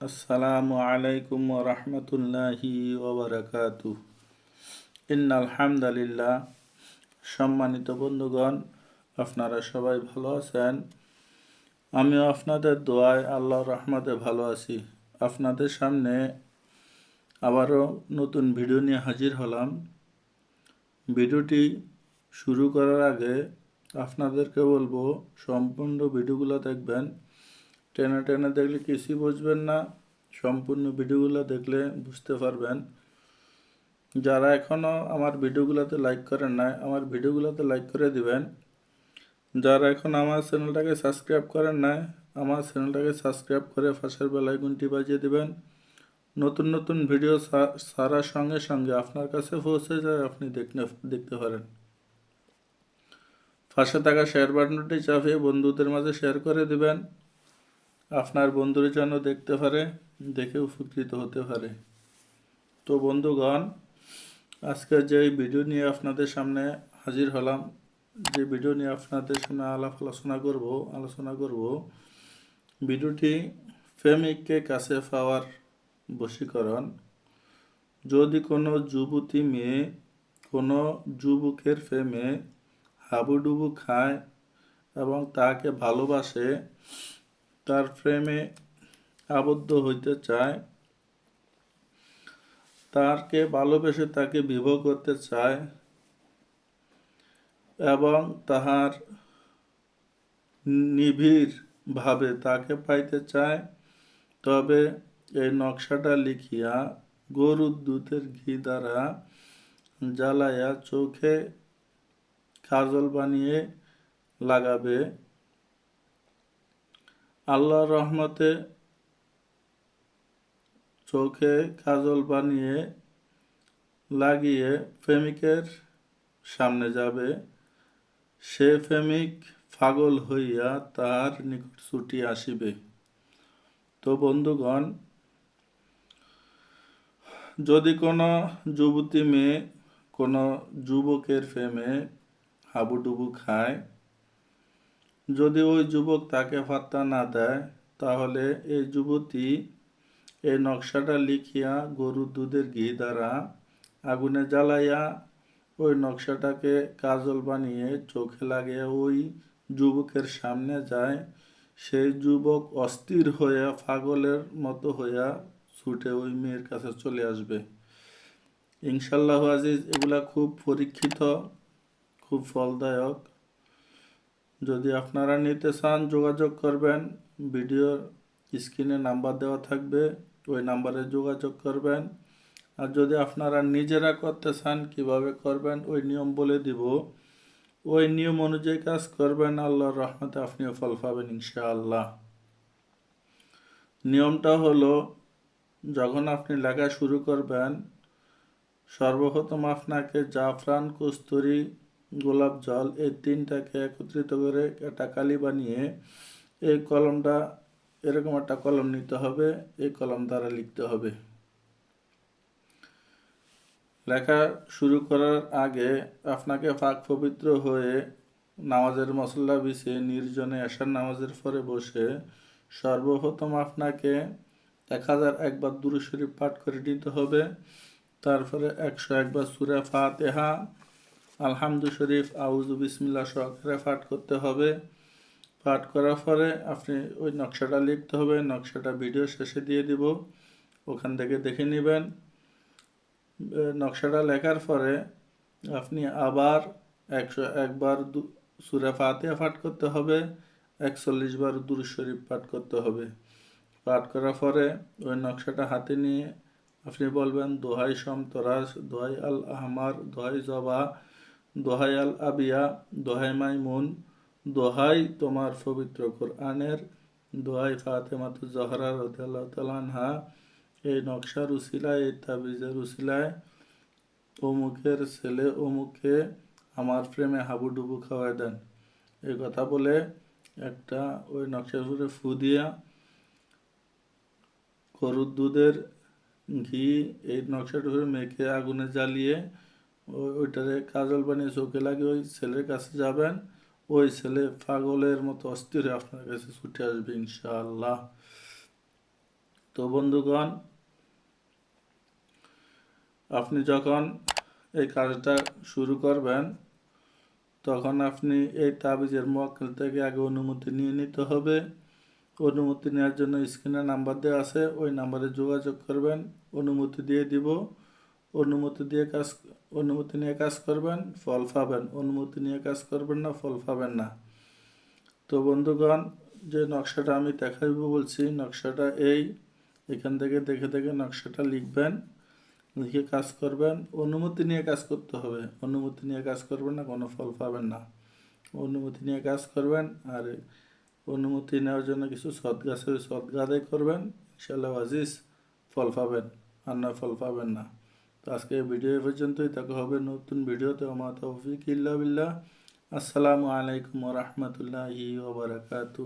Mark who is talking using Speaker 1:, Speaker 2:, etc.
Speaker 1: আসসালামু আলাইকুম রহমতুল্লাহি ওবরাকাতু ইন আলহামদুলিল্লাহ সম্মানিত বন্ধুগণ, আপনারা সবাই ভালো আছেন? আমিও আপনাদের দোয়ায় আল্লাহর রহমতে ভালো আছি। আপনাদের সামনে আবারও নতুন ভিডিও নিয়ে হাজির হলাম। ভিডিওটি শুরু করার আগে আপনাদেরকে বলব, সম্পূর্ণ ভিডিওগুলো দেখবেন। টেনে টেনে দেখলে কিছুই বুঝবেন না। সম্পূর্ণ ভিডিওগুলো দেখলে বুঝতে পারবেন। যারা এখনও আমার ভিডিওগুলোতে লাইক করেন নাই, আমার ভিডিওগুলোতে লাইক করে দিবেন। যারা এখন আমার চ্যানেলটাকে সাবস্ক্রাইব করেন নাই, আমার চ্যানেলটাকে সাবস্ক্রাইব করে ফাঁসের বেলায় গুনটি বাজিয়ে দিবেন। নতুন নতুন ভিডিও সারার সঙ্গে সঙ্গে আপনার কাছে পৌঁছে যায়, আপনি দেখতে দেখতে পারেন। পাশে থাকা শেয়ার বাটনটি চাপিয়ে বন্ধুদের মাঝে শেয়ার করে দিবেন। আপনার বন্ধুরা যেন দেখতে পারে, দেখে উপকৃত হতে পারে। তো বন্ধুগণ আজকে যে ভিডিও নিয়ে আপনাদের সামনে হাজির হলাম, যে ভিডিও নিয়ে আপনাদের সামনে আলাপ আলোচনা করব আলোচনা করব, ভিডিওটি প্রেমিককে কাছে পাওয়ার বশীকরণ। যদি কোনো যুবতী মেয়ে কোনো যুবকের প্রেমে হাবুডুবু খায় এবং তাকে ভালোবাসে তার প্রেমে আবদ্ধ হইতে চায় তারকে ভালোবেসে তাকে বিবাহ করতে চায় এবং তাহার নিবিড় ভাবে তাকে পাইতে চায়, তবে এই নকশাটা লিখিয়া গরুর দুধের ঘি দ্বারা জ্বালাইয়া চোখে কাজল বানিয়ে লাগাবে। আল্লাহর রহমতে চোখে কাজল বানিয়ে লাগিয়ে প্রেমিকের সামনে যাবে। সে প্রেমিক পাগল হইয়া তার নিকট ছুটি আসিবে। তো বন্ধুগণ, যদি কোনো যুবতী মেয়ে, কোনো যুবকের প্রেমে হাবুডুবু খায় যদি ওই যুবক তাকে ফাত্তা না দেয়, তাহলে এই যুবতী এই নকশাটা লিখিয়া গরুর দুধের ঘি দ্বারা আগুনে জ্বালাইয়া ওই নকশাটাকে কাজল বানিয়ে চোখে লাগিয়ে ওই যুবকের সামনে যায়। সেই যুবক অস্থির হইয়া, পাগলের মতো হইয়া ছুটে ওই মেয়ের কাছে চলে আসবে। ইনশাল্লাহ আজিজ, এগুলা খুব পরীক্ষিত, খুব ফলদায়ক। যদি আপনারা নিতে চান, যোগাযোগ করবেন। ভিডিওর স্ক্রিনে নাম্বার দেওয়া থাকবে, ওই নাম্বারে যোগাযোগ করবেন। আর যদি আপনারা নিজেরা করতে চান, কীভাবে করবেন, ওই নিয়ম বলে দিব। ওই নিয়ম অনুযায়ী কাজ করবেন, আল্লাহর রহমতে আপনিও ফল পাবেন ইনশাআল্লাহ। নিয়মটা হলো, যখন আপনি লেখা শুরু করবেন, সর্বপ্রথম আপনাকে জাফরান, কস্তুরি গোলাপ জল এই তিনটাকে একত্রিত করে একটা কালি বানিয়ে এই কলমটা এরকম একটা কলম নিতে হবে, এই কলম দ্বারা লিখতে হবে। লেখা শুরু করার আগে আপনাকে পাক পবিত্র হয়ে নামাজের মশলা বিছিয়ে নির্জনে আসার নামাজের পরে বসে সর্বপ্রথম আপনাকে এক হাজার একবার দুরু শরীফ পাঠ করে নিতে হবে। তারপরে একশো একবার সুরে ফাতেহা আলহামদু শরীফ আউজু বিসমিল্লা সহকারে পাঠ করতে হবে। পাঠ করার পরে আপনি ওই নকশাটা লিখতে হবে, নকশাটা ভিডিও শেষে দিয়ে দিব। ওখান থেকে দেখে নেবেন। নকশাটা লেখার পরে আপনি আবার একশো, একবার সুরে ফাতিয়া পাঠ করতে হবে, একচল্লিশ বার দুর শরীফ পাঠ করতে হবে। পাঠ করার পরে ওই নকশাটা হাতে নিয়ে আপনি বলবেন, দোহাই সমতরাস দোহাই আল আহমার দোহাই জবা দোহাই আল আবিয়া, দোহাই মাইমুন, দোহাই তোমার পবিত্র কোরআনের, দোহাই ফাতেমাতু জহরা রদাল্লাহ তালানহা এই নকশার উসিলায় এই তাবিজের উসিলায় অমুকের ছেলে অমুকে আমার প্রেমে হাবুডুবু খাওয়াই দেন। এই কথা বলে একটা ওই নকশার উপরে ফু দিয়া গরুর দুধের ঘি এই নকশাটা মেখে আগুনে জ্বালিয়ে ওইটারে কাজল বানিয়ে চোখে লাগে ওই ছেলের কাছে যাবেন, ওই ছেলে পাগলের মতো অস্থির আপনার কাছে ছুটে আসবে, ইনশাআল্লাহ। তো বন্ধুগণ, আপনি যখন এই কাজটা শুরু করবেন, তখন আপনি এই তাবিজের মোয়াক্কেল থেকে আগে অনুমতি নিয়ে নিতে হবে। অনুমতি নেওয়ার জন্য স্ক্রিনে নাম্বার দেওয়া আছে, ওই নাম্বারে যোগাযোগ করবেন, অনুমতি দিয়ে দিব। অনুমতি দিয়ে কাজ, অনুমতি নিয়ে কাজ করবেন, ফল পাবেন। অনুমতি নিয়ে কাজ করবেন না, ফল পাবেন না। তো বন্ধুগণ, যে নকশাটা আমি দেখাইব বলছি, নকশাটা এই। এখান থেকে দেখে দেখে নকশাটা লিখবেন, লিখে কাজ করবেন। অনুমতি নিয়ে কাজ করতে হবে। অনুমতি নিয়ে কাজ করবেন না, কোনো ফল পাবেন না। অনুমতি নিয়ে কাজ করবেন, আর অনুমতি নেওয়ার জন্য কিছু সদগা আদায় করবেন। ইনশাল্লাহ আজিজ, ফল পাবেন, আর না ফল পাবেন না। তো আজকে এই ভিডিও এ পর্যন্তই দেখা হবে নতুন ভিডিওতে আমার তৌফিক ইল্লা বিল্লাহ আসসালামু আলাইকুম রহমতুল্লাহি ওবরাকাতু